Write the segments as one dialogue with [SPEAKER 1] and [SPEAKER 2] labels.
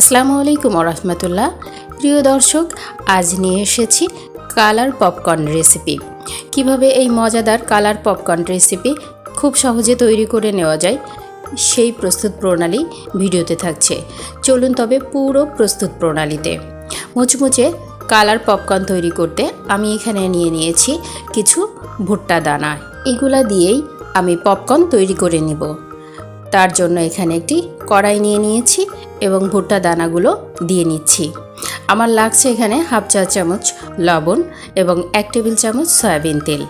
[SPEAKER 1] আসসালামু আলাইকুম রহমতুল্লাহ। প্রিয় দর্শক, আজ নিয়ে এসেছি কালার পপকর্ন রেসিপি। কীভাবে এই মজাদার কালার পপকর্ন রেসিপি খুব সহজে তৈরি করে নেওয়া যায়, সেই প্রস্তুত প্রণালী ভিডিওতে থাকছে। চলুন তবে পুরো প্রস্তুত প্রণালীতে। মুচমুচে কালার পপকর্ন তৈরি করতে আমি এখানে নিয়ে নিয়েছি কিছু ভুট্টা দানা। এগুলা দিয়েই আমি পপকর্ন তৈরি করে নিব। তার জন্য এখানে একটি কড়াই নিয়ে নিয়েছি। এবং ভুট্টা দানাগুলো দিয়ে নিচ্ছি। আমার লাগছে এখানে হাফ চা চামচ লবণ এবং এক টেবিল চামচ সয়াবিন তেল।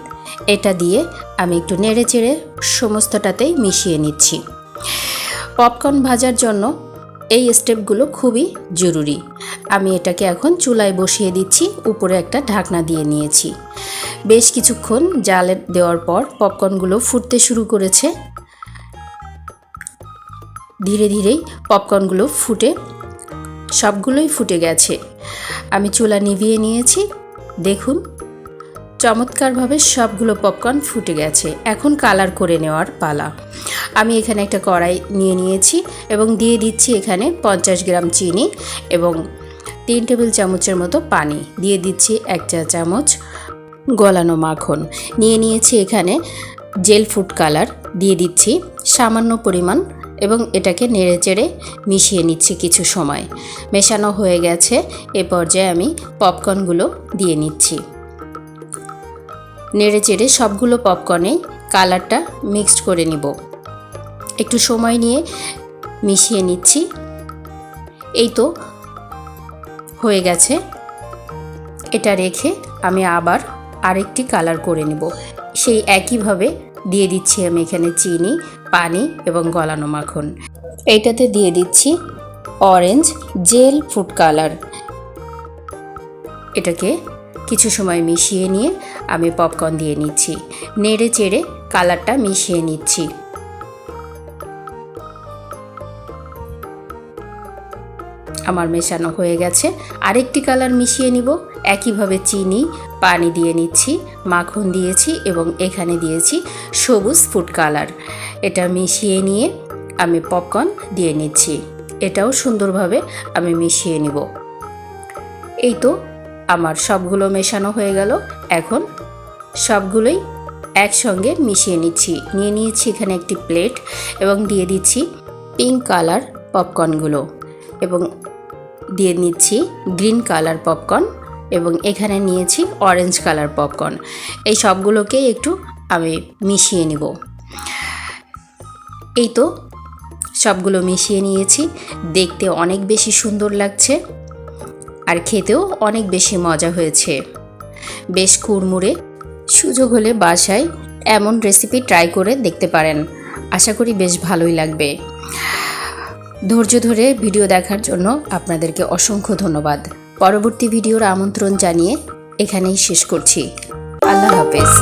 [SPEAKER 1] এটা দিয়ে আমি একটু নেড়ে চেড়ে সমস্তটাতেই মিশিয়ে নিচ্ছি। পপকর্ন ভাজার জন্য এই স্টেপগুলো খুবই জরুরি। আমি এটাকে এখন চুলায় বসিয়ে দিচ্ছি, উপরে একটা ঢাকনা দিয়ে নিয়েছি। বেশ কিছুক্ষণ জালে দেওয়ার পর পপকর্নগুলো ফুটতে শুরু করেছে। ধীরে ধীরেই পপকর্নগুলো ফুটে, সবগুলোই ফুটে গেছে। আমি চুলা নিভিয়ে নিয়েছি। দেখুন, চমৎকারভাবে সবগুলো পপকর্ন ফুটে গেছে। এখন কালার করে নেওয়ার পালা। আমি এখানে একটা কড়াই নিয়ে নিয়েছি এবং দিয়ে দিচ্ছি এখানে পঞ্চাশ গ্রাম চিনি এবং তিন টেবিল চামচের মতো পানি। দিয়ে দিচ্ছি এক চা চামচ গলানো মাখন। নিয়ে নিয়েছি এখানে জেল ফুড কালার। দিয়ে দিচ্ছি সামান্য পরিমাণ এবং এটাকে নেড়ে চেড়ে মিশিয়ে নিচ্ছি কিছু সময়। মেশানো হয়ে গেছে, এ পর্যায়ে আমি পপকর্নগুলো দিয়ে নিচ্ছি। নেড়ে চেড়ে সবগুলো পপকর্নেই কালারটা মিক্সড করে নিব। একটু সময় নিয়ে মিশিয়ে নিচ্ছি। এই তো হয়ে গেছে। এটা রেখে আমি আবার আরেকটি কালার করে নেব। সেই একইভাবে দিয়ে দিচ্ছি আমি এখানে চিনি, পানি এবং গলানো মাখন। এইটাতে দিয়ে দিচ্ছি অরেঞ্জ জেল ফুড কালার এটাকে কিছু সময় মিশিয়ে নিয়ে আমি পপকর্ন দিয়ে নিচ্ছি। নেড়ে চেড়ে কালারটা মিশিয়ে নিচ্ছি। আমার মেশানো হয়ে গেছে। আরেকটি কালার মিশিয়ে নিব। একইভাবে চিনি, পানি দিয়ে নিচ্ছি, মাখন দিয়েছি এবং এখানে দিয়েছি সবুজ ফুড কালার। এটা মিশিয়ে নিয়ে আমি পপকর্ন দিয়ে নিচ্ছি। এটাও সুন্দরভাবে আমি মিশিয়ে নিব। এই তো আমার সবগুলো মেশানো হয়ে গেল। এখন সবগুলোই একসঙ্গে মিশিয়ে নিচ্ছি। নিয়ে নিয়েছি এখানে একটি প্লেট এবং দিয়ে দিচ্ছি পিঙ্ক কালার পপকর্নগুলো। এবং দিয়ে নিচ্ছি গ্রিন কালার পপকর্ন এবং এখানে নিয়েছি অরেঞ্জ কালার পপকর্ন। এই সবগুলোকে একটু আমি মিশিয়ে নিব। এই তো সবগুলো মিশিয়ে নিয়েছি। দেখতে অনেক বেশি সুন্দর লাগছে আর খেতেও অনেক বেশি মজা হয়েছে। বেশ কুড়মুড়ে সুযোগ হলে বাসায় এমন রেসিপি ট্রাই করে দেখতে পারেন। আশা করি বেশ ভালোই লাগবে। ধৈর্য ধরে ভিডিও দেখার জন্য আপনাদেরকে অসংখ্য ধন্যবাদ। পরবর্তী ভিডিওর আমন্ত্রণ জানিয়ে এখানেই শেষ করছি। আল্লাহ হাফেজ।